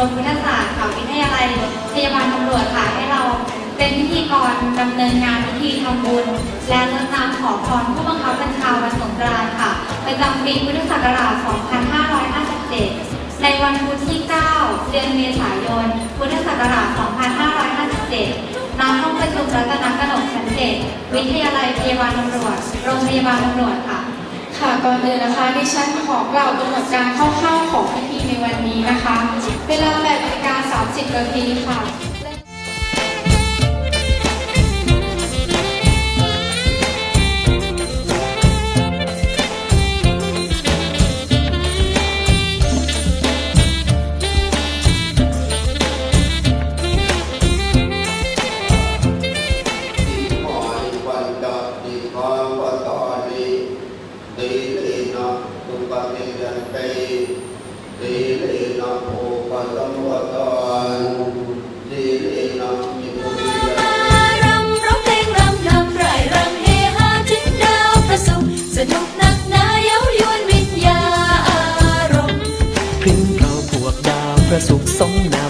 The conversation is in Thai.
โรงพยาบาลพิทยาลัยพยาบาลตำรวจค่ะให้เราเป็นพิธีกรดำเนินงานพิธีทำบุญ และรดน้ำขอพรผู้บังคับบัญชาวันสงกรานต์ค่ะประจำปีพุทธศักราช 2557 ในวันพุธที่ 9 เดือนเมษายน พุทธศักราช 2557ณห้องประชุมรัตนกนกชั้น7วิทยาลัยพยาบาลตำรวจ โรงพยาบาลตำรวจค่ะ ค่ะก่อนอื่นนะคะดิฉันขอกล่าวกำหนดการคร่าา30นาทีค่ะตอยวันดอติคองวตอนิติลินะตุป นิยันเตติลินะโอปสัมวตอนติลินะมิมุติยันรำร้องเพลงรำนำร่ายรำเฮฮาถึงดาวประสุขสนุกนักหนาเย้ายวนวิญญาอารมณ์พริ้งเราพวกดาวพระสุขสมนาม